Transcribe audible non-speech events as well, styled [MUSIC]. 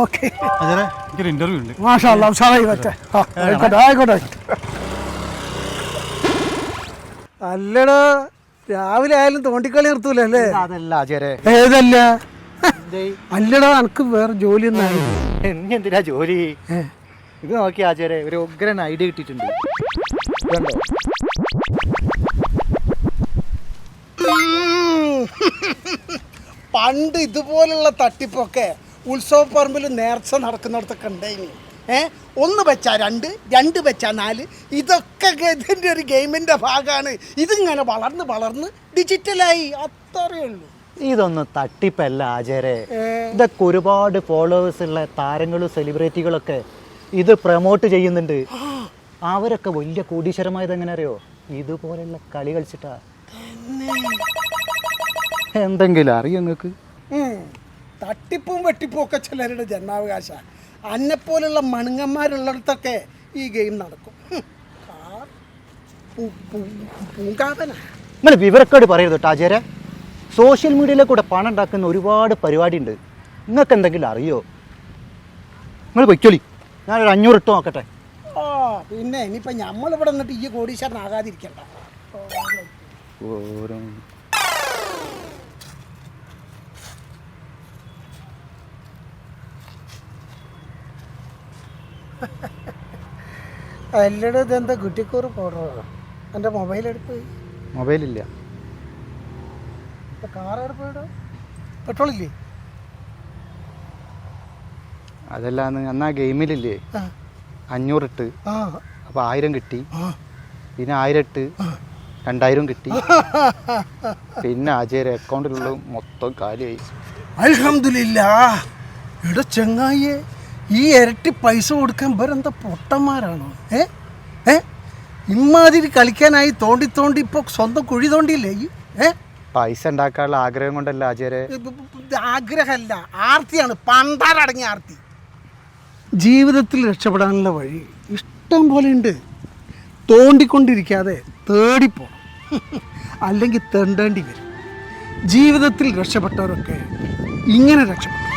Okay. എനിക്കൊരു interview ഉണ്ട്. മാഷാ ഉഷാറായി പറ്റേ ആയിക്കോട്ടെ ആയിക്കോട്ടെ. അല്ലടാ രാവിലെ ആയാലും തോണ്ടിക്കളി നിർത്തൂല അല്ലേ? അതല്ല അജയരെ ഏതല്ല? അല്ലടാ എനിക്ക് വേറെ ജോലി ഒന്നും എന്തിനാ ജോലി? ഇത് നോക്കി ആചാരെ ഒരു ഉഗ്രൻ ഐഡിയ കിട്ടിയിട്ടുണ്ട്. ഇതുണ്ടോ? പണ്ട് ഇതുപോലുള്ള തട്ടിപ്പൊക്കെ ഉത്സവ പറമ്പിൽ നേർച്ച നടക്കുന്നിടത്തൊക്കെ ഉണ്ടായിനി ഏ? ഒന്ന് വെച്ചാൽ രണ്ട് രണ്ട് വെച്ചാൽ നാല്. ഇതൊക്കെ ഇതിന്റെ ഒരു ഗെയിമിന്റെ ഭാഗമാണ്. ഇതിങ്ങനെ വളർന്ന് വളർന്ന് ഡിജിറ്റലായി. അത്രയേ ഉള്ളൂ. ഇതൊന്നും തട്ടിപ്പല്ല ആചാരെ. ഇതൊക്കെ ഒരുപാട് ഫോളോവേഴ്സ് ഉള്ള താരങ്ങളും സെലിബ്രിറ്റികളൊക്കെ ഇത് പ്രൊമോട്ട് ചെയ്യുന്നുണ്ട്. അവരൊക്കെ വലിയ കോടീശ്വരമായത് എങ്ങനെ അറിയോ ഇതുപോലെയുള്ള കളി കളിച്ചിട്ടാ. എന്തെങ്കിലും അറിയോ നിങ്ങൾക്ക്. തട്ടിപ്പും വെട്ടിപ്പും ഒക്കെ ചിലരുടെ ജന്മാവകാശ. അന്നെപ്പോലുള്ള മണുങ്ങന്മാരുള്ളിടത്തൊക്കെ ഈ ഗെയിം നടക്കും. നിങ്ങൾ വിവരക്കേട് പറയരുത് കേട്ടോ ആചാര്യ. സോഷ്യൽ മീഡിയയിലെ കൂടെ പണം ഉണ്ടാക്കുന്ന ഒരുപാട് പരിപാടി ഉണ്ട് നിങ്ങൾക്ക് എന്തെങ്കിലും അറിയോ? നിങ്ങൾ പൊയ്ക്കോളി. ഞാനൊരു അഞ്ഞൂറ് ഇട്ട് നോക്കട്ടെ. ആ പിന്നെ ഇനിയിപ്പോൾ നമ്മളിവിടെ നിന്നിട്ട് ഈ കോടീശ്വരനാകാതിരിക്കണ്ട ഓരോ അല്ലട ഇതെന്താ കുട്ടിക്കൂറ് പൗഡറോ എന്റെ മൊബൈൽ എടുത്ത് മൊബൈലില്ല കാർ എടുപ്പ് പെട്രോൾ ഇല്ലേ? അതല്ല അന്ന് ആ ഗെയിമിലില്ലേ അഞ്ഞൂറിട്ട്. അപ്പൊ ആയിരം കിട്ടി. പിന്നെ ആയിരം ഇട്ട് രണ്ടായിരം കിട്ടി. [LAUGHS] പിന്നെ ആചാര്യ അക്കൗണ്ടിലുള്ള മൊത്തം കാലിയായി. അലഹമില്ല ഇവിടെ ചെങ്ങായിയെ. ഈ ഇരട്ടി പൈസ കൊടുക്കാൻ ഇവരെന്താ പൊട്ടന്മാരാണോ? ഏ? ഏ? ഇമ്മാതിരി കളിക്കാനായി തോണ്ടി തോണ്ടി ഇപ്പോൾ സ്വന്തം കുഴി തോണ്ടിയില്ലേ ഈ? ഏ? പൈസ ഉണ്ടാക്കാനുള്ള ആഗ്രഹം കൊണ്ടല്ല ആചാര്യ? ആഗ്രഹമല്ല. ആർത്തിയാണ്. പണ്ടാരടങ്ങിയ ആർത്തി. ജീവിതത്തിൽ രക്ഷപ്പെടാനുള്ള വഴി ഇഷ്ടം പോലെ ഉണ്ട്. തോണ്ടിക്കൊണ്ടിരിക്കാതെ തേടിപ്പോ അല്ലെങ്കിൽ തെണ്ടേണ്ടി വരും. ജീവിതത്തിൽ രക്ഷപ്പെട്ടവരൊക്കെ ഇങ്ങനെ രക്ഷപ്പെട്ടു